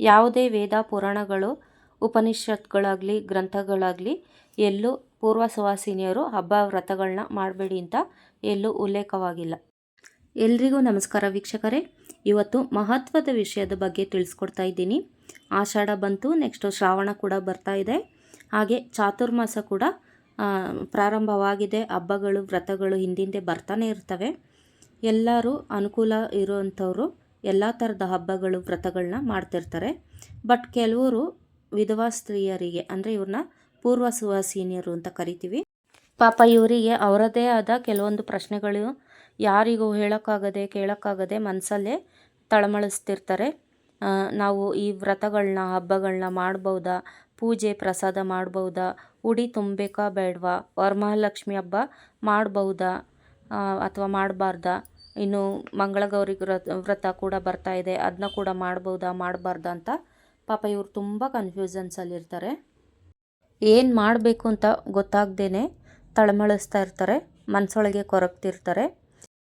ಯಾವುದೇ ವೇದ, ಪುರಾಣಗಳು, ಉಪನಿಷತ್ಗಳಾಗಲಿ, ಗ್ರಂಥಗಳಾಗಲಿ ಎಲ್ಲೂ ಪೂರ್ವ ಸುವಾಸಿನಿಯರು ಹಬ್ಬ ವ್ರತಗಳನ್ನ ಮಾಡಬೇಡಿ ಅಂತ ಎಲ್ಲೂ ಉಲ್ಲೇಖವಾಗಿಲ್ಲ. ಎಲ್ರಿಗೂ ನಮಸ್ಕಾರ ವೀಕ್ಷಕರೇ. ಇವತ್ತು ಮಹತ್ವದ ವಿಷಯದ ಬಗ್ಗೆ ತಿಳಿಸ್ಕೊಡ್ತಾ ಇದ್ದೀನಿ. ಆಷಾಢ ಬಂತು, ನೆಕ್ಸ್ಟು ಶ್ರಾವಣ ಕೂಡ ಬರ್ತಾ ಇದೆ. ಹಾಗೆ ಚಾತುರ್ಮಾಸ ಕೂಡ ಪ್ರಾರಂಭವಾಗಿದೆ. ಹಬ್ಬಗಳು, ವ್ರತಗಳು ಹಿಂದಿಂದೆ ಬರ್ತಾನೆ ಇರ್ತವೆ. ಎಲ್ಲರೂ ಅನುಕೂಲ ಇರುವಂಥವ್ರು ಎಲ್ಲ ಥರದ ಹಬ್ಬಗಳು ವ್ರತಗಳನ್ನ ಮಾಡ್ತಿರ್ತಾರೆ. ಬಟ್ ಕೆಲವರು ವಿಧವಾ ಸ್ತ್ರೀಯರಿಗೆ, ಅಂದರೆ ಇವ್ರನ್ನ ಪೂರ್ವ ಸುವಾಸೀನಿಯರು ಅಂತ ಕರಿತೀವಿ. ಪಾಪ ಇವರಿಗೆ ಅವರದೇ ಆದ ಕೆಲವೊಂದು ಪ್ರಶ್ನೆಗಳು ಯಾರಿಗೂ ಹೇಳೋಕ್ಕಾಗದೆ, ಕೇಳೋಕ್ಕಾಗದೆ ಮನಸ್ಸಲ್ಲೇ ತಳಮಳಿಸ್ತಿರ್ತಾರೆ. ನಾವು ಈ ವ್ರತಗಳನ್ನ ಹಬ್ಬಗಳನ್ನ ಮಾಡ್ಬೌದಾ? ಪೂಜೆ, ಪ್ರಸಾದ ಮಾಡ್ಬೌದಾ? ಉಡಿ ತುಂಬಬೇಕಾ ಬೇಡವಾ? ವರಮಹಾಲಕ್ಷ್ಮಿ ಹಬ್ಬ ಮಾಡ್ಬೌದಾ? ಅಥವಾ ಮಾಡಬಾರ್ದಾ? ಇನ್ನು ಮಂಗಳಗೌರಿ ವ್ರತ ವ್ರತ ಕೂಡ ಬರ್ತಾ ಇದೆ. ಅದನ್ನ ಕೂಡ ಮಾಡ್ಬೋದಾ, ಮಾಡಬಾರ್ದಾ ಅಂತ ಪಾಪ ಇವರು ತುಂಬ ಕನ್ಫ್ಯೂಷನ್ಸಲ್ಲಿರ್ತಾರೆ ಏನು ಮಾಡಬೇಕು ಅಂತ ಗೊತ್ತಾಗ್ದೇ ತಳಮಳಿಸ್ತಾ ಇರ್ತಾರೆ ಮನಸ್ಸೊಳಗೆ ಕೊರಗ್ತಿರ್ತಾರೆ.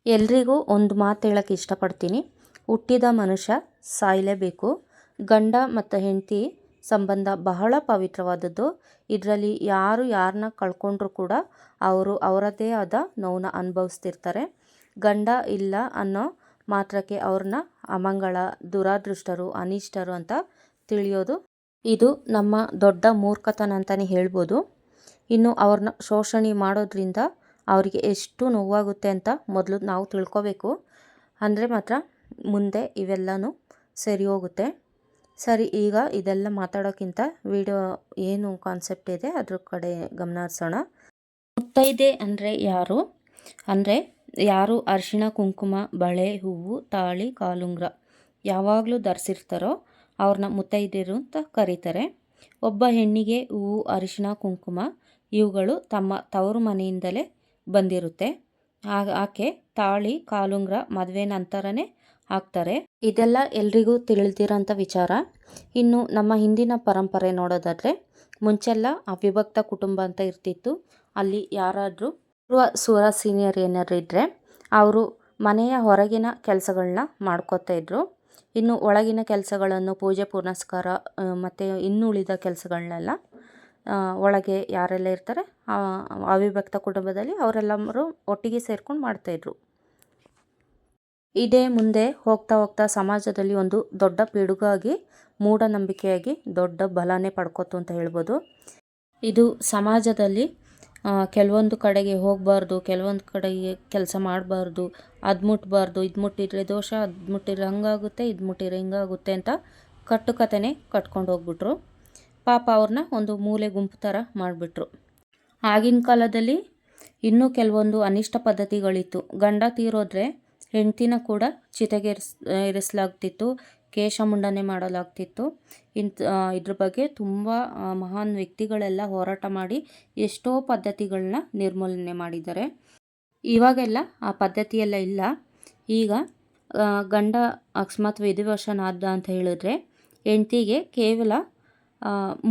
ಎಲ್ರಿಗೂ ಒಂದು ಮಾತು ಹೇಳೋಕ್ಕೆ ಇಷ್ಟಪಡ್ತೀನಿ. ಹುಟ್ಟಿದ ಮನುಷ್ಯ ಸಾಯಲೇಬೇಕು. ಗಂಡ ಮತ್ತು ಹೆಂಡತಿ ಸಂಬಂಧ ಬಹಳ ಪವಿತ್ರವಾದದ್ದು. ಇದರಲ್ಲಿ ಯಾರು ಯಾರನ್ನ ಕಳ್ಕೊಂಡ್ರೂ ಕೂಡ ಅವರು ಅವರದೇ ಆದ ನೋವನ್ನ ಅನುಭವಿಸ್ತಿರ್ತಾರೆ. ಗಂಡ ಇಲ್ಲ ಅನ್ನೋ ಮಾತ್ರಕ್ಕೆ ಅವ್ರನ್ನ ಅಮಂಗಳ, ದುರಾದೃಷ್ಟರು, ಅನಿಷ್ಟರು ಅಂತ ತಿಳಿಯೋದು ಇದು ನಮ್ಮ ದೊಡ್ಡ ಮೂರ್ಖತನ ಅಂತಲೇ ಹೇಳ್ಬೋದು. ಇನ್ನು ಅವ್ರನ್ನ ಶೋಷಣೆ ಮಾಡೋದ್ರಿಂದ ಅವರಿಗೆ ಎಷ್ಟು ನೋವಾಗುತ್ತೆ ಅಂತ ಮೊದಲು ನಾವು ತಿಳ್ಕೊಬೇಕು. ಅಂದರೆ ಮಾತ್ರ ಮುಂದೆ ಇವೆಲ್ಲನೂ ಸರಿ ಹೋಗುತ್ತೆ. ಸರಿ, ಈಗ ಇದೆಲ್ಲ ಮಾತಾಡೋಕ್ಕಿಂತ ವಿಡಿಯೋ ಏನು ಕಾನ್ಸೆಪ್ಟ್ ಇದೆ ಅದ್ರ ಕಡೆ ಗಮನ ಹರಿಸೋಣ. ಮುತ್ತೈದೆ ಅಂದರೆ ಯಾರು? ಅಂದರೆ ಯಾರು ಅರಿಶಿಣ, ಕುಂಕುಮ, ಬಳೆ, ಹೂವು, ತಾಳಿ, ಕಾಲುಂಗ್ರ ಯಾವಾಗಲೂ ಧರಿಸಿರ್ತಾರೋ ಅವ್ರನ್ನ ಮುತ್ತೈದೆಯರು ಅಂತ ಕರೀತಾರೆ. ಒಬ್ಬ ಹೆಣ್ಣಿಗೆ ಹೂವು, ಅರಿಶಿಣ, ಕುಂಕುಮ ಇವುಗಳು ತಮ್ಮ ತವರು ಮನೆಯಿಂದಲೇ ಬಂದಿರುತ್ತೆ. ಆಕೆ ತಾಳಿ, ಕಾಲುಂಗ್ರ ಮದುವೆ ನಂತರನೇ ಹಾಕ್ತಾರೆ. ಇದೆಲ್ಲ ಎಲ್ರಿಗೂ ತಿಳಿದಿರೋಂಥ ವಿಚಾರ. ಇನ್ನು ನಮ್ಮ ಹಿಂದಿನ ಪರಂಪರೆ ನೋಡೋದಾದರೆ ಮುಂಚೆಲ್ಲ ಅವಿಭಕ್ತ ಕುಟುಂಬ ಅಂತ ಇರ್ತಿತ್ತು. ಅಲ್ಲಿ ಯಾರಾದರೂ ಪೂರ್ವ ಸೂರ ಸೀನಿಯರ್ ಏನಾದ್ರು ಇದ್ದರೆ ಅವರು ಮನೆಯ ಹೊರಗಿನ ಕೆಲಸಗಳನ್ನ ಮಾಡ್ಕೋತಾ ಇದ್ದರು ಇನ್ನು ಒಳಗಿನ ಕೆಲಸಗಳನ್ನು ಪೂಜೆ, ಪುನಸ್ಕಾರ ಮತ್ತು ಇನ್ನು ಉಳಿದ ಕೆಲಸಗಳನ್ನೆಲ್ಲ ಒಳಗೆ ಯಾರೆಲ್ಲ ಇರ್ತಾರೆ ಅವಿಭಕ್ತ ಕುಟುಂಬದಲ್ಲಿ ಅವರೆಲ್ಲರೂ ಒಟ್ಟಿಗೆ ಸೇರ್ಕೊಂಡು ಮಾಡ್ತಾಯಿದ್ರು ಇದೇ ಮುಂದೆ ಹೋಗ್ತಾ ಹೋಗ್ತಾ ಸಮಾಜದಲ್ಲಿ ಒಂದು ದೊಡ್ಡ ಪಿಡುಗಾಗಿ, ಮೂಢನಂಬಿಕೆಯಾಗಿ ದೊಡ್ಡ ಬಲನೇ ಪಡ್ಕೋತು ಅಂತ ಹೇಳ್ಬೋದು. ಇದು ಸಮಾಜದಲ್ಲಿ ಕೆಲವೊಂದು ಕಡೆಗೆ ಹೋಗಬಾರ್ದು, ಕೆಲವೊಂದು ಕಡೆಗೆ ಕೆಲಸ ಮಾಡಬಾರ್ದು, ಅದು ಮುಟ್ಟಬಾರ್ದು ಇದು ಮುಟ್ಟಿದರೆ ದೋಷ, ಅದು ಮುಟ್ಟಿದ್ರೆ ಹಂಗಾಗುತ್ತೆ, ಇದು ಮುಟ್ಟಿದ್ರೆ ಹಿಂಗಾಗುತ್ತೆ ಅಂತ ಕಟ್ಟುಕತೆನೇ ಕಟ್ಕೊಂಡು ಹೋಗ್ಬಿಟ್ರು. ಪಾಪ ಅವ್ರನ್ನ ಒಂದು ಮೂಲೆ ಗುಂಪು ಥರ ಮಾಡಿಬಿಟ್ರು. ಆಗಿನ ಕಾಲದಲ್ಲಿ ಇನ್ನೂ ಕೆಲವೊಂದು ಅನಿಷ್ಟ ಪದ್ಧತಿಗಳಿತ್ತು. ಗಂಡ ತೀರೋದ್ರೆ ಹೆಂಡ್ತಿನ ಕೂಡ ಚಿತೆಗೇರಿಸ್ ಇರಿಸಲಾಗ್ತಿತ್ತು ಕೇಶ ಮುಂಡನೆ ಮಾಡಲಾಗ್ತಿತ್ತು. ಇಂಥ ಇದ್ರ ಬಗ್ಗೆ ತುಂಬ ಮಹಾನ್ ವ್ಯಕ್ತಿಗಳೆಲ್ಲ ಹೋರಾಟ ಮಾಡಿ ಎಷ್ಟೋ ಪದ್ಧತಿಗಳನ್ನ ನಿರ್ಮೂಲನೆ ಮಾಡಿದ್ದಾರೆ. ಇವಾಗೆಲ್ಲ ಆ ಪದ್ಧತಿಯೆಲ್ಲ ಇಲ್ಲ. ಈಗ ಗಂಡ ಅಕಸ್ಮಾತ್ ವಿಧಿವಶನಾದ ಅಂತ ಹೇಳಿದ್ರೆ ಹೆಂಡ್ತಿಗೆ ಕೇವಲ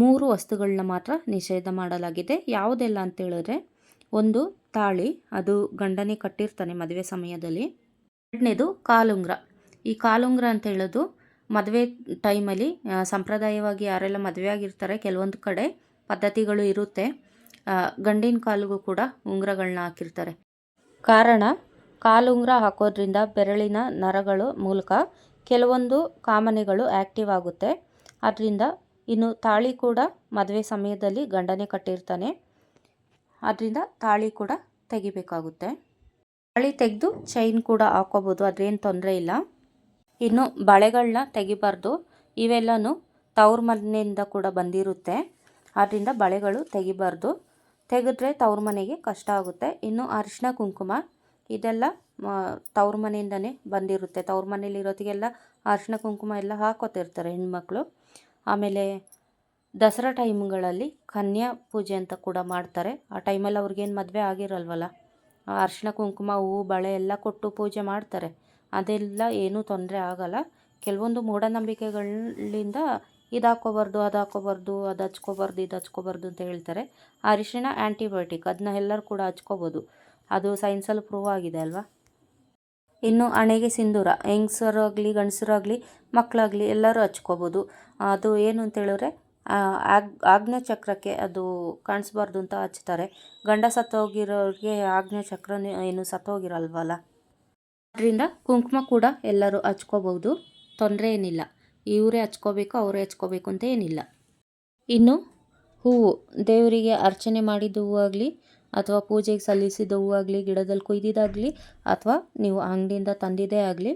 ಮೂರು ವಸ್ತುಗಳನ್ನ ಮಾತ್ರ ನಿಷೇಧ ಮಾಡಲಾಗಿದೆ. ಯಾವುದೆಲ್ಲ ಅಂತ ಹೇಳಿದ್ರೆ ಒಂದು ತಾಳಿ, ಅದು ಗಂಡನೇ ಕಟ್ಟಿರ್ತಾನೆ ಮದುವೆ ಸಮಯದಲ್ಲಿ. ಎರಡನೇದು ಕಾಲುಂಗ್ರ. ಈ ಕಾಲುಂಗ್ರ ಅಂತ ಹೇಳೋದು ಮದುವೆ ಟೈಮಲ್ಲಿ ಸಂಪ್ರದಾಯವಾಗಿ ಯಾರೆಲ್ಲ ಮದುವೆ ಆಗಿರ್ತಾರೆ ಕೆಲವೊಂದು ಕಡೆ ಪದ್ಧತಿಗಳು ಇರುತ್ತೆ. ಗಂಡಿನ ಕಾಲಿಗೂ ಕೂಡ ಉಂಗುರಗಳನ್ನ ಹಾಕಿರ್ತಾರೆ. ಕಾರಣ ಕಾಲು ಕಾಲುಂಗುರ ಹಾಕೋದ್ರಿಂದ ಬೆರಳಿನ ನರಗಳು ಮೂಲಕ ಕೆಲವೊಂದು ಕಾಮನೆಗಳು ಆ್ಯಕ್ಟಿವ್ ಆಗುತ್ತೆ. ಅದರಿಂದ ಇನ್ನು ತಾಳಿ ಕೂಡ ಮದುವೆ ಸಮಯದಲ್ಲಿ ಗಂಡನೇ ಕಟ್ಟಿರ್ತಾನೆ. ಅದರಿಂದ ತಾಳಿ ಕೂಡ ತೆಗಿಬೇಕಾಗುತ್ತೆ. ತಾಳಿ ತೆಗೆದು ಚೈನ್ ಕೂಡ ಹಾಕೋಬೋದು ಅದೇನು ತೊಂದರೆ ಇಲ್ಲ. ಇನ್ನು ಬಳೆಗಳನ್ನ ತೆಗಿಬಾರ್ದು. ಇವೆಲ್ಲನೂ ತವ್ರ ಮನೆಯಿಂದ ಕೂಡ ಬಂದಿರುತ್ತೆ. ಆದ್ದರಿಂದ ಬಳೆಗಳು ತೆಗಿಬಾರ್ದು. ತೆಗೆದ್ರೆ ತವ್ರ ಮನೆಗೆ ಕಷ್ಟ ಆಗುತ್ತೆ. ಇನ್ನು ಅರಿಶಿನ ಕುಂಕುಮ, ಇದೆಲ್ಲ ತವ್ರ ಮನೆಯಿಂದನೇ ಬಂದಿರುತ್ತೆ. ತವ್ರ ಮನೇಲಿ ಇರೋತ್ತಿಗೆಲ್ಲ ಅರಿಶಿನ ಕುಂಕುಮ ಎಲ್ಲ ಹಾಕೋತಿರ್ತಾರೆ ಹೆಣ್ಮಕ್ಳು. ಆಮೇಲೆ ದಸರಾ ಟೈಮ್ಗಳಲ್ಲಿ ಕನ್ಯಾ ಪೂಜೆ ಅಂತ ಕೂಡ ಮಾಡ್ತಾರೆ. ಆ ಟೈಮಲ್ಲಿ ಅವ್ರಿಗೇನು ಮದುವೆ ಆಗಿರಲ್ವಲ್ಲ? ಅರಿಶಿನ ಕುಂಕುಮ, ಹೂವು, ಬಳೆ ಎಲ್ಲ ಕೊಟ್ಟು ಪೂಜೆ ಮಾಡ್ತಾರೆ. ಅದೆಲ್ಲ ಏನೂ ತೊಂದರೆ ಆಗಲ್ಲ. ಕೆಲವೊಂದು ಮೂಢನಂಬಿಕೆಗಳಿಂದ ಇದು ಹಾಕ್ಕೋಬಾರ್ದು ಅದು ಹಾಕ್ಕೋಬಾರ್ದು ಅದು ಹಚ್ಕೋಬಾರ್ದು, ಇದು ಹಚ್ಕೋಬಾರ್ದು ಅಂತ ಹೇಳ್ತಾರೆ. ಅರಿಶಿಣ ಆ್ಯಂಟಿಬಯೋಟಿಕ್ ಅದನ್ನ ಎಲ್ಲರೂ ಕೂಡ ಹಚ್ಕೋಬೋದು. ಅದು ಸೈನ್ಸಲ್ಲಿ ಪ್ರೂವ್ ಆಗಿದೆ ಅಲ್ವಾ? ಇನ್ನು ಹಣೆಗೆ ಸಿಂಧೂರ, ಹೆಂಗಸರಾಗಲಿ, ಗಂಡಸರಾಗಲಿ ಮಕ್ಕಳಾಗಲಿ ಎಲ್ಲರೂ ಹಚ್ಕೋಬೋದು. ಅದು ಏನು ಅಂತ ಹೇಳಿದ್ರೆ ಆಗ್ ಆಗ್ನೇಯ ಚಕ್ರಕ್ಕೆ ಅದು ಕಾಣಿಸ್ಬಾರ್ದು ಅಂತ ಹಚ್ತಾರೆ. ಗಂಡ ಸತ್ತೋಗಿರೋರಿಗೆ ಆಗ್ನೇಯ ಚಕ್ರ ಏನು ಸತ್ತೋಗಿರಲ್ವಲ್ಲ? ಅದರಿಂದ ಕುಂಕುಮ ಕೂಡ ಎಲ್ಲರೂ ಹಚ್ಕೋಬಹುದು. ತೊಂದರೆ ಏನಿಲ್ಲ. ಇವರೇ ಹಚ್ಕೋಬೇಕು, ಅವರೇ ಹಚ್ಕೋಬೇಕು ಅಂತ ಏನಿಲ್ಲ. ಇನ್ನು ಹೂವು, ದೇವರಿಗೆ ಅರ್ಚನೆ ಮಾಡಿದ ಹೂವು ಆಗಲಿ ಅಥವಾ ಪೂಜೆಗೆ ಸಲ್ಲಿಸಿದ ಹೂವಾಗಲಿ ಗಿಡದಲ್ಲಿ ಕೊಯ್ದಿದ್ದಾಗಲಿ ಅಥವಾ ನೀವು ಅಂಗಡಿಯಿಂದ ತಂದಿದ್ದೇ ಆಗಲಿ,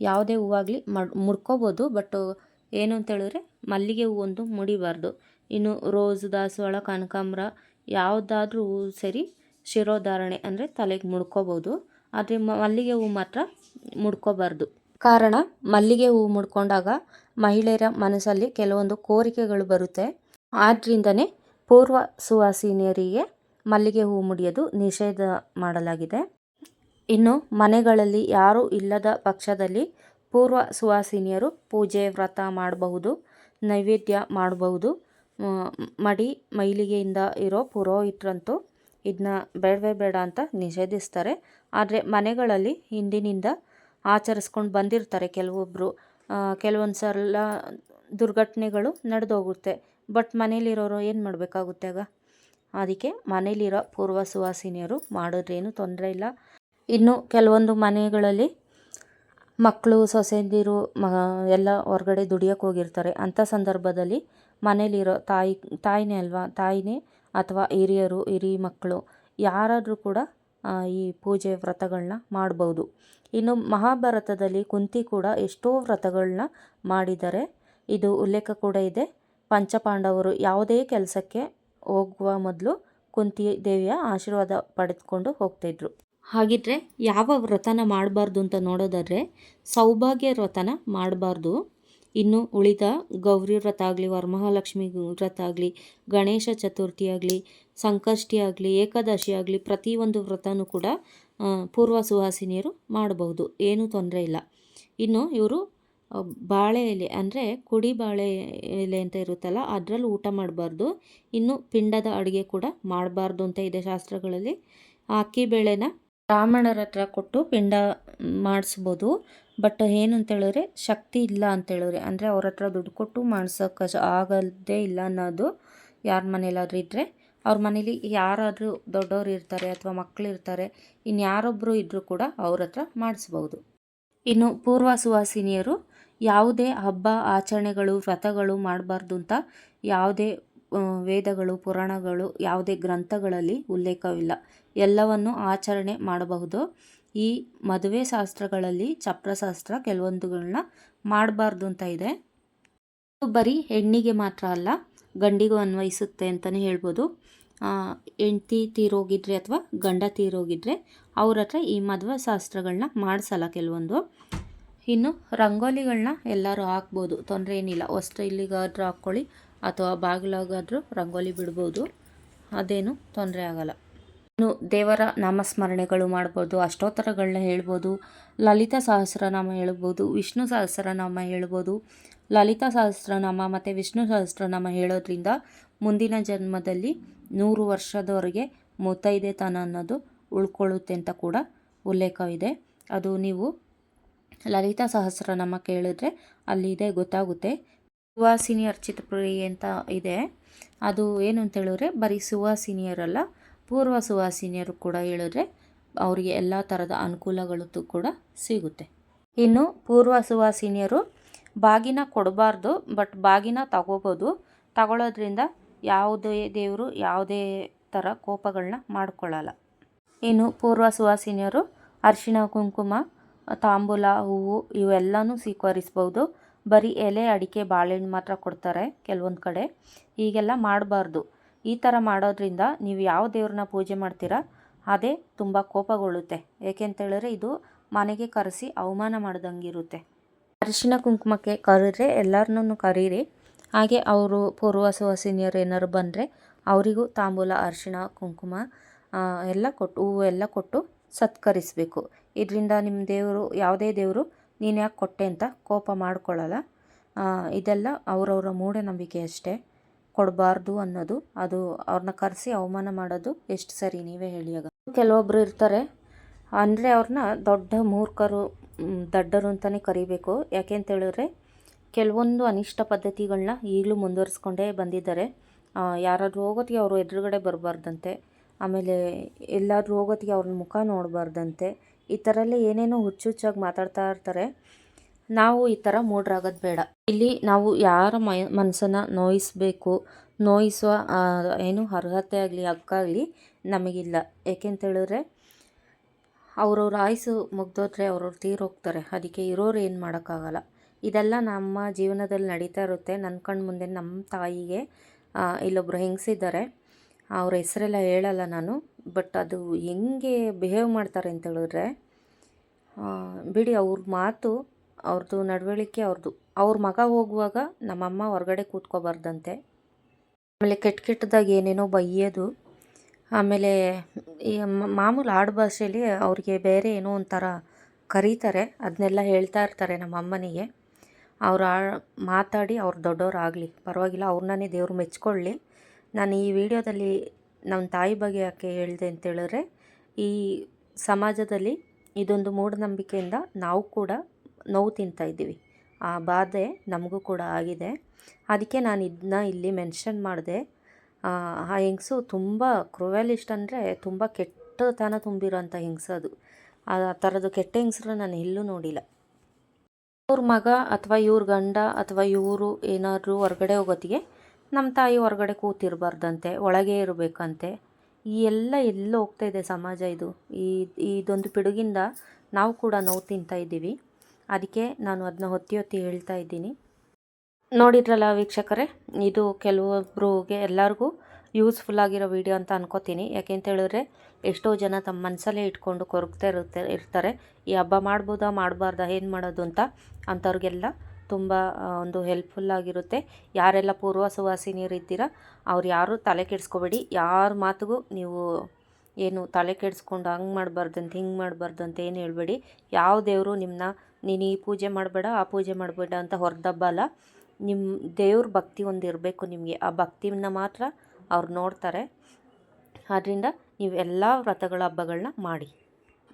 ಯಾವುದೇ ಹೂವಾಗಲಿ ಮಡ್, ಮುಡ್ಕೋಬೋದು. ಬಟ್ ಏನು ಅಂತ ಹೇಳಿದ್ರೆ ಮಲ್ಲಿಗೆ ಒಂದು ಮುಡಿಬಾರ್ದು. ಇನ್ನು ರೋಸ್, ದಾಸವಾಳ, ಕನಕಾಂಬ್ರ ಯಾವುದಾದ್ರೂ ಹೂವು ಸರಿ ಶಿರೋಧಾರಣೆ ಅಂದರೆ ತಲೆಗೆ ಮುಡ್ಕೋಬೋದು. ಆದರೆ ಮಲ್ಲಿಗೆ ಹೂವು ಮಾತ್ರ ಮುಡ್ಕೋಬಾರ್ದು. ಕಾರಣ, ಮಲ್ಲಿಗೆ ಹೂ ಮುಡ್ಕೊಂಡಾಗ ಮಹಿಳೆಯರ ಮನಸ್ಸಲ್ಲಿ ಕೆಲವೊಂದು ಕೋರಿಕೆಗಳು ಬರುತ್ತೆ. ಆದ್ದರಿಂದನೇ ಪೂರ್ವ ಸುವಾಸಿನಿಯರಿಗೆ ಮಲ್ಲಿಗೆ ಹೂ ಮುಡಿಯೋದು ನಿಷೇಧ ಮಾಡಲಾಗಿದೆ. ಇನ್ನು ಮನೆಗಳಲ್ಲಿ ಯಾರೂ ಇಲ್ಲದ ಪಕ್ಷದಲ್ಲಿ ಪೂರ್ವ ಸುವಾಸಿನಿಯರು ಪೂಜೆ, ವ್ರತ ಮಾಡಬಹುದು, ನೈವೇದ್ಯ ಮಾಡಬಹುದು. ಮಡಿ, ಮೈಲಿಗೆಯಿಂದ ಇರೋ ಪುರೋಹಿತರಂತೂ ಇದನ್ನ ಬೇಡವೇ ಬೇಡ ಅಂತ ನಿಷೇಧಿಸ್ತಾರೆ. ಆದರೆ ಮನೆಗಳಲ್ಲಿ ಹಿಂದಿನಿಂದ ಆಚರಿಸ್ಕೊಂಡು ಬಂದಿರ್ತಾರೆ ಕೆಲವೊಬ್ಬರು ಕೆಲವೊಂದು ಸಲ ದುರ್ಘಟನೆಗಳು ನಡೆದೋಗುತ್ತೆ. ಬಟ್ ಮನೇಲಿರೋರು ಏನು ಮಾಡಬೇಕಾಗುತ್ತೆ ಆಗ? ಅದಕ್ಕೆ ಮನೇಲಿರೋ ಪೂರ್ವ ಸುವಾಸಿನಿಯರು ಮಾಡಿದ್ರೇನು ತೊಂದರೆ ಇಲ್ಲ. ಇನ್ನು ಕೆಲವೊಂದು ಮನೆಗಳಲ್ಲಿ ಮಕ್ಕಳು ಸೊಸೆಂದಿರು ಮ ಎಲ್ಲ ಹೊರಗಡೆ ದುಡಿಯೋಕೆ ಹೋಗಿರ್ತಾರೆ. ಅಂಥ ಸಂದರ್ಭದಲ್ಲಿ ಮನೇಲಿರೋ ತಾಯಿ, ತಾಯಿನೇ ಅಲ್ವಾ? ತಾಯಿನೇ ಅಥವಾ ಹಿರಿಯರು, ಹಿರಿ ಮಕ್ಕಳು ಯಾರಾದರೂ ಕೂಡ ಈ ಪೂಜೆ ವ್ರತಗಳನ್ನ ಮಾಡ್ಬೋದು. ಇನ್ನು ಮಹಾಭಾರತದಲ್ಲಿ ಕುಂತಿ ಕೂಡ ಎಷ್ಟೋ ವ್ರತಗಳನ್ನ ಮಾಡಿದ್ದಾರೆ. ಇದು ಉಲ್ಲೇಖ ಕೂಡ ಇದೆ. ಪಂಚಪಾಂಡವರು ಯಾವುದೇ ಕೆಲಸಕ್ಕೆ ಹೋಗುವ ಮೊದಲು ಕುಂತಿ ದೇವಿಯ ಆಶೀರ್ವಾದ ಪಡೆದುಕೊಂಡು ಹೋಗ್ತಾಯಿದ್ರು ಹಾಗಿದ್ರೆ ಯಾವ ವ್ರತನ ಮಾಡಬಾರ್ದು ಅಂತ ನೋಡೋದಾದರೆ ಸೌಭಾಗ್ಯ ವ್ರತನ ಮಾಡಬಾರ್ದು. ಇನ್ನು ಉಳಿದ ಗೌರಿ ವ್ರತ ಆಗಲಿ, ವರಮಹಾಲಕ್ಷ್ಮಿ ವ್ರತ ಆಗಲಿ, ಗಣೇಶ ಚತುರ್ಥಿ ಆಗಲಿ, ಸಂಕಷ್ಟಿ ಆಗಲಿ, ಏಕಾದಶಿ ಆಗಲಿ, ಪ್ರತಿಯೊಂದು ವ್ರತನೂ ಕೂಡ ಪೂರ್ವ ಸುಹಾಸಿನಿಯರು ಮಾಡಬಹುದು. ಏನೂ ತೊಂದರೆ ಇಲ್ಲ. ಇನ್ನು ಇವರು ಬಾಳೆ ಎಲೆ ಅಂದರೆ ಕುಡಿ ಬಾಳೆ ಎಲೆ ಅಂತ ಇರುತ್ತಲ್ಲ, ಅದರಲ್ಲಿ ಊಟ ಮಾಡಬಾರ್ದು. ಇನ್ನು ಪಿಂಡದ ಅಡುಗೆ ಕೂಡ ಮಾಡಬಾರ್ದು ಅಂತ ಇದೆ ಶಾಸ್ತ್ರಗಳಲ್ಲಿ. ಅಕ್ಕಿ ಬೇಳೆನ ಬ್ರಾಹ್ಮಣರ ಹತ್ರ ಕೊಟ್ಟು ಪಿಂಡ ಮಾಡಿಸ್ಬೋದು. ಬಟ್ ಏನು ಅಂತ ಹೇಳಿದ್ರೆ, ಶಕ್ತಿ ಇಲ್ಲ ಅಂತ ಹೇಳಿದ್ರೆ. ಅಂದರೆ ಅವ್ರ ಹತ್ರ ದುಡ್ಡು ಕೊಟ್ಟು ಮಾಡ್ಸೋಕೆ ಆಗದೇ ಇಲ್ಲ ಅನ್ನೋದು ಯಾರ ಮನೇಲಾದ್ರೂ ಇದ್ದರೆ ಅವ್ರ ಮನೇಲಿ ಯಾರಾದರೂ ದೊಡ್ಡವರು ಇರ್ತಾರೆ ಅಥವಾ ಮಕ್ಕಳು ಇರ್ತಾರೆ ಇನ್ಯಾರೊಬ್ಬರು ಇದ್ದರೂ ಕೂಡ ಅವ್ರ ಹತ್ರ ಮಾಡಿಸ್ಬೋದು. ಇನ್ನು ಪೂರ್ವ ಸುವಾಸಿನಿಯರು ಯಾವುದೇ ಹಬ್ಬ, ಆಚರಣೆಗಳು, ವ್ರತಗಳು ಮಾಡಬಾರ್ದು ಅಂತ ಯಾವುದೇ ವೇದಗಳು, ಪುರಾಣಗಳು ಯಾವುದೇ ಗ್ರಂಥಗಳಲ್ಲಿ ಉಲ್ಲೇಖವಿಲ್ಲ. ಎಲ್ಲವನ್ನು ಆಚರಣೆ ಮಾಡಬಹುದು. ಈ ಮದುವೆ ಶಾಸ್ತ್ರಗಳಲ್ಲಿ ಚಪ್ರಶಾಸ್ತ್ರ ಕೆಲವೊಂದುಗಳನ್ನ ಮಾಡಬಾರ್ದು ಅಂತ ಇದೆ ಬರೀ ಹೆಣ್ಣಿಗೆ ಮಾತ್ರ ಅಲ್ಲ, ಗಂಡಿಗೂ ಅನ್ವಯಿಸುತ್ತೆ ಅಂತಲೇ ಹೇಳ್ಬೋದು. ಹೆಂಡ್ತಿ ತೀರೋಗಿದ್ರೆ ಅಥವಾ ಗಂಡ ತೀರೋಗಿದ್ರೆ ಅವ್ರ ಹತ್ರ ಈ ಮದುವೆ ಶಾಸ್ತ್ರಗಳನ್ನ ಮಾಡಿಸಲ್ಲ ಕೆಲವೊಂದು. ಇನ್ನು ರಂಗೋಲಿಗಳನ್ನ ಎಲ್ಲರೂ ಹಾಕ್ಬೋದು, ತೊಂದರೆ ಏನಿಲ್ಲ. ಹೊಸ್ತು ಇಲ್ಲಿಗಾದ್ರೂ ಹಾಕ್ಕೊಳ್ಳಿ. ಅಥವಾ ಬಾಗಿಲಾಗಾದರೂ ರಂಗೋಲಿ ಬಿಡ್ಬೋದು. ಅದೇನು ತೊಂದರೆ ಆಗಲ್ಲ. ಇನ್ನು ದೇವರ ನಾಮಸ್ಮರಣೆಗಳು ಮಾಡ್ಬೋದು, ಅಷ್ಟೋತ್ತರಗಳನ್ನ ಹೇಳ್ಬೋದು, ಲಲಿತಾ ಸಹಸ್ರನಾಮ ಹೇಳ್ಬೋದು, ವಿಷ್ಣು ಸಹಸ್ರನಾಮ ಹೇಳ್ಬೋದು. ಲಲಿತಾ ಸಹಸ್ರನಾಮ ಮತ್ತು ವಿಷ್ಣು ಸಹಸ್ರನಾಮ ಹೇಳೋದ್ರಿಂದ ಮುಂದಿನ ಜನ್ಮದಲ್ಲಿ ನೂರು ವರ್ಷದವರೆಗೆ ಮುತ್ತೈದೆತನ ಅನ್ನೋದು ಉಳ್ಕೊಳ್ಳುತ್ತೆ ಅಂತ ಕೂಡ ಉಲ್ಲೇಖವಿದೆ ಅದು ನೀವು ಲಲಿತಾ ಸಹಸ್ರನಾಮ ಕೇಳಿದ್ರೆ ಅಲ್ಲಿದೆ ಗೊತ್ತಾಗುತ್ತೆ. ಸುವಾಸಿನಿ ಅರ್ಚಿತಪುರಿ ಅಂತ ಇದೆ. ಅದು ಏನು ಅಂತ ಹೇಳಿದ್ರೆ, ಬರೀ ಸುವಾಸಿನಿಯರಲ್ಲ ಪೂರ್ವ ಸುವಾಸಿನಿಯರು ಕೂಡ ಹೇಳಿದ್ರೆ ಅವರಿಗೆ ಎಲ್ಲ ಥರದ ಅನುಕೂಲಗಳು ಕೂಡ ಸಿಗುತ್ತೆ. ಇನ್ನು ಪೂರ್ವ ಸುವಾಸಿನಿಯರು ಬಾಗಿನ ಕೊಡಬಾರ್ದು, ಬಟ್ ಬಾಗಿನ ತಗೋಬೋದು. ತಗೊಳ್ಳೋದ್ರಿಂದ ಯಾವುದೇ ದೇವರು ಯಾವುದೇ ಥರ ಕೋಪಗಳನ್ನ ಮಾಡ್ಕೊಳ್ಳಲ್ಲ ಇನ್ನು ಪೂರ್ವ ಸುವಾಸಿನಿಯರು ಅರಿಶಿಣ, ಕುಂಕುಮ, ತಾಂಬೂಲ, ಹೂವು ಇವೆಲ್ಲನೂ ಸ್ವೀಕರಿಸ್ಬೋದು. ಬರೀ ಎಲೆ, ಅಡಿಕೆ, ಬಾಳೆಹಣ್ಣು ಮಾತ್ರ ಕೊಡ್ತಾರೆ ಕೆಲವೊಂದು ಕಡೆ. ಹೀಗೆಲ್ಲ ಮಾಡಬಾರ್ದು. ಈ ಥರ ಮಾಡೋದ್ರಿಂದ ನೀವು ಯಾವ ದೇವ್ರನ್ನ ಪೂಜೆ ಮಾಡ್ತೀರಾ, ಅದೇ ತುಂಬ ಕೋಪಗೊಳ್ಳುತ್ತೆ. ಏಕೆಂತೇಳಿದ್ರೆ ಇದು ಮನೆಗೆ ಕರೆಸಿ ಅವಮಾನ ಮಾಡ್ದಂಗಿರುತ್ತೆ. ಅರಿಶಿನ ಕುಂಕುಮಕ್ಕೆ ಕರೆದ್ರೆ ಎಲ್ಲರನ್ನೂ ಕರೀರಿ. ಹಾಗೆ ಅವರು ಪೂರ್ವ ಸುವಾಸಿನಿಯರು ಏನಾದ್ರು ಬಂದರೆ ಅವರಿಗೂ ತಾಂಬೂಲ ಅರಿಶಿಣ ಕುಂಕುಮ ಎಲ್ಲ ಕೊಟ್ಟು ಹೂವು ಎಲ್ಲ ಕೊಟ್ಟು ಸತ್ಕರಿಸಬೇಕು. ಇದರಿಂದ ನಿಮ್ಮ ದೇವರು, ಯಾವುದೇ ದೇವರು ನೀನು ಯಾಕೆ ಕೊಟ್ಟೆ ಅಂತ ಕೋಪ ಮಾಡ್ಕೊಳ್ಳಲ್ಲ ಇದೆಲ್ಲ ಅವರವರ ಮೂಢನಂಬಿಕೆ ಅಷ್ಟೇ. ಕೊಡಬಾರ್ದು ಅನ್ನೋದು, ಅದು ಅವ್ರನ್ನ ಕರೆಸಿ ಅವಮಾನ ಮಾಡೋದು ಎಷ್ಟು ಸರಿ ನೀವೇ ಹೇಳಿ ಆಗ. ಕೆಲವೊಬ್ಬರು ಇರ್ತಾರೆ. ಅಂದರೆ ಅವ್ರನ್ನ ದೊಡ್ಡ ಮೂರ್ಖರು ದಡ್ಡರು ಅಂತಲೇ ಕರಿಬೇಕು. ಯಾಕೆ ಅಂತ ಹೇಳಿದ್ರೆ, ಕೆಲವೊಂದು ಅನಿಷ್ಟ ಪದ್ಧತಿಗಳನ್ನ ಈಗಲೂ ಮುಂದುವರಿಸ್ಕೊಂಡೇ ಬಂದಿದ್ದಾರೆ. ಯಾರಾದರೂ ಹೋಗೋತ್ತಿಗೆ ಅವರು ಎದುರುಗಡೆ ಬರಬಾರ್ದಂತೆ. ಆಮೇಲೆ ಎಲ್ಲಾದ್ರೂ ಹೋಗೋತ್ತಿಗೆ ಅವ್ರನ್ನ ಮುಖ ನೋಡಬಾರ್ದಂತೆ. ಈ ಥರ ಎಲ್ಲ ಏನೇನೋ ಹುಚ್ಚು ಹುಚ್ಚಾಗಿ ಮಾತಾಡ್ತಾ ಇರ್ತಾರೆ. ನಾವು ಈ ಥರ ಮೂಡ್ರಾಗೋದು ಬೇಡ. ಇಲ್ಲಿ ನಾವು ಯಾರ ಮೈ ಮನಸ್ಸನ್ನು ನೋಯಿಸಬೇಕು ನೋಯಿಸುವ ಏನು ಅರ್ಹತೆ ಆಗಲಿ, ಹಕ್ಕಾಗಲಿ ನಮಗಿಲ್ಲ. ಏಕೆಂತೇಳಿದ್ರೆ ಅವ್ರವ್ರ ಆಯಸ್ಸು ಮುಗ್ದೋದ್ರೆ ಅವ್ರವ್ರು ತೀರೋಗ್ತಾರೆ ಅದಕ್ಕೆ ಇರೋರು ಏನು ಮಾಡೋಕ್ಕಾಗಲ್ಲ. ಇದೆಲ್ಲ ನಮ್ಮ ಜೀವನದಲ್ಲಿ ನಡೀತಾ ಇರುತ್ತೆ. ನನ್ನ ಕಣ್ಣು ಮುಂದೆ ನಮ್ಮ ತಾಯಿಗೆ ಇಲ್ಲೊಬ್ಬರು ಹೆಂಗಸಿದ್ದಾರೆ. ಅವ್ರ ಹೆಸರೆಲ್ಲ ಹೇಳಲ್ಲ ನಾನು ಬಟ್ ಅದು ಹೆಂಗೆ ಬಿಹೇವ್ ಮಾಡ್ತಾರೆ ಅಂತ ಹೇಳಿದ್ರೆ ಬಿಡಿ ಅವ್ರ ಮಾತು ಅವ್ರದ್ದು ನಡವಳಿಕೆ ಅವ್ರದ್ದು ಅವ್ರ ಮಗ ಹೋಗುವಾಗ ನಮ್ಮಮ್ಮ ಹೊರಗಡೆ ಕೂತ್ಕೋಬಾರ್ದಂತೆ. ಆಮೇಲೆ ಕೆಟ್ಟ ಕೆಟ್ಟದಾಗ ಏನೇನೋ ಬೈಯೋದು ಆಮೇಲೆ ಮಾಮೂಲು ಆಡು ಭಾಷೆಯಲ್ಲಿ ಅವ್ರಿಗೆ ಬೇರೆ ಏನೋ ಒಂಥರ ಕರೀತಾರೆ ಅದನ್ನೆಲ್ಲ ಹೇಳ್ತಾ ಇರ್ತಾರೆ ನಮ್ಮ ಅಮ್ಮನಿಗೆ ಅವ್ರು ಮಾತಾಡಿ ಅವ್ರು ದೊಡ್ಡವರಾಗಲಿ ಪರವಾಗಿಲ್ಲ ಅವ್ರನ್ನೇ ದೇವ್ರು ಮೆಚ್ಕೊಳ್ಳಿ. ನಾನು ಈ ವಿಡಿಯೋದಲ್ಲಿ ನಮ್ಮ ತಾಯಿ ಬಗ್ಗೆ ಯಾಕೆ ಹೇಳಿದೆ ಅಂತೇಳಿದ್ರೆ ಈ ಸಮಾಜದಲ್ಲಿ ಇದೊಂದು ಮೂಢನಂಬಿಕೆಯಿಂದ ನಾವು ಕೂಡ ನೋವು ತಿಂತಾ ಇದ್ದೀವಿ. ಆ ಬಾಧೆ ನಮಗೂ ಕೂಡ ಆಗಿದೆ. ಅದಕ್ಕೆ ನಾನು ಇದನ್ನ ಇಲ್ಲಿ ಮೆನ್ಷನ್ ಮಾಡಿದೆ. ಆ ಹೆಂಗಸು ತುಂಬ ಕ್ರೂಯಲಿಸ್ಟ್ ಅಂದರೆ ತುಂಬ ಕೆಟ್ಟತನ ತುಂಬಿರೋಂಥ ಹೆಂಗಸು ಅದು. ಆ ಥರದ್ದು ಕೆಟ್ಟ ಹೆಂಗಸರು ನಾನು ಎಲ್ಲೂ ನೋಡಿಲ್ಲ. ಇವ್ರ ಮಗ ಅಥವಾ ಇವ್ರ ಗಂಡ ಅಥವಾ ಇವರು ಏನಾದರೂ ಹೊರಗಡೆ ಹೋಗೋತ್ತಿಗೆ ನಮ್ಮ ತಾಯಿ ಹೊರಗಡೆ ಕೂತಿರಬಾರ್ದಂತೆ, ಒಳಗೆ ಇರಬೇಕಂತೆ. ಈ ಎಲ್ಲ ಎಲ್ಲೋ ಹೋಗ್ತಾ ಇದೆ ಸಮಾಜ ಇದು? ಈ ಇದೊಂದು ಪಿಡುಗಿಂದ ನಾವು ಕೂಡ ನೋವು ತಿಂತಾ ಇದ್ದೀವಿ. ಅದಕ್ಕೆ ನಾನು ಅದನ್ನ ಹೊತ್ತಿ ಹೊತ್ತಿ ಹೇಳ್ತಾ ಇದ್ದೀನಿ. ನೋಡಿದ್ರಲ್ಲ ವೀಕ್ಷಕರೇ, ಇದು ಕೆಲವೊಬ್ಬರಿಗೆ ಎಲ್ಲರಿಗೂ ಯೂಸ್ಫುಲ್ ಆಗಿರೋ ವಿಡಿಯೋ ಅಂತ ಅನ್ಕೋತೀನಿ. ಯಾಕೆ ಅಂತ ಹೇಳಿದ್ರೆ, ಎಷ್ಟೋ ಜನ ತಮ್ಮ ಮನಸ್ಸಲ್ಲೇ ಇಟ್ಕೊಂಡು ಕೊರಗ್ತಾ ಇರುತ್ತೆ, ಇರ್ತಾರೆ. ಈ ಹಬ್ಬ ಮಾಡ್ಬೋದಾ, ಮಾಡಬಾರ್ದಾ, ಏನು ಮಾಡೋದು ಅಂತ ಅಂಥವ್ರಿಗೆಲ್ಲ ತುಂಬ ಒಂದು ಹೆಲ್ಪ್ಫುಲ್ ಆಗಿರುತ್ತೆ. ಯಾರೆಲ್ಲ ಪೂರ್ವ ಸುವಾಸಿನಿಯರು ಇದ್ದೀರಾ ಅವ್ರು ಯಾರೂ ತಲೆ ಕೆಡಿಸ್ಕೋಬೇಡಿ. ಯಾರ ಮಾತಿಗೂ ನೀವು ಏನು ತಲೆ ಕೆಡಿಸ್ಕೊಂಡು ಹಂಗೆ ಮಾಡಬಾರ್ದಂತ ಹಿಂಗೆ ಮಾಡಬಾರ್ದಂತ ಏನು ಹೇಳ್ಬೇಡಿ. ಯಾವ ದೇವರು ನಿಮ್ಮನ್ನ ನೀನು ಈ ಪೂಜೆ ಮಾಡಬೇಡ, ಆ ಪೂಜೆ ಮಾಡಬೇಡ ಅಂತ ಹೊರದಬ್ಬಲ್ಲ ನಿಮ್ಮ ದೇವ್ರ ಭಕ್ತಿ ಒಂದು ಇರಬೇಕು ನಿಮಗೆ. ಆ ಭಕ್ತಿಯನ್ನ ಮಾತ್ರ ಅವ್ರು ನೋಡ್ತಾರೆ. ಆದ್ದರಿಂದ ನೀವು ಎಲ್ಲ ವ್ರತಗಳ ಹಬ್ಬಗಳನ್ನ ಮಾಡಿ.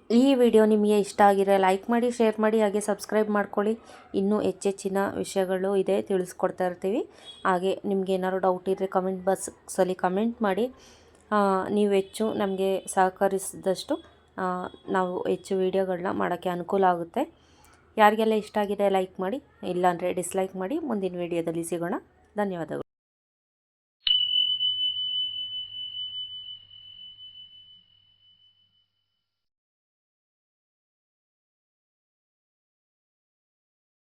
ಈ ವಿಡಿಯೋ ನಿಮಗೆ ಇಷ್ಟ ಆಗಿರೋ ಲೈಕ್ ಮಾಡಿ, ಶೇರ್ ಮಾಡಿ, ಹಾಗೆ ಸಬ್ಸ್ಕ್ರೈಬ್ ಮಾಡ್ಕೊಳ್ಳಿ. ಇನ್ನೂ ಹೆಚ್ಚೆಚ್ಚಿನ ವಿಷಯಗಳು ಇದೆ, ತಿಳಿಸ್ಕೊಡ್ತಾ ಇರ್ತೀವಿ. ಹಾಗೆ ನಿಮ್ಗೆ ಏನಾದ್ರು ಡೌಟ್ ಇದ್ದರೆ ಕಮೆಂಟ್ ಬಾಕ್ಸಲ್ಲಿ ಕಮೆಂಟ್ ಮಾಡಿ. ನೀವು ಹೆಚ್ಚು ನಮಗೆ ಸಹಕರಿಸಿದಷ್ಟು ನಾವು ಹೆಚ್ಚು ವೀಡಿಯೋಗಳನ್ನ ಮಾಡೋಕ್ಕೆ ಅನುಕೂಲ ಆಗುತ್ತೆ. ಯಾರಿಗೆಲ್ಲ ಇಷ್ಟ ಆಗಿದೆ ಲೈಕ್ ಮಾಡಿ, ಇಲ್ಲಾಂದರೆ ಡಿಸ್ಲೈಕ್ ಮಾಡಿ ಮುಂದಿನ ವೀಡಿಯೋದಲ್ಲಿ ಸಿಗೋಣ. ಧನ್ಯವಾದಗಳು.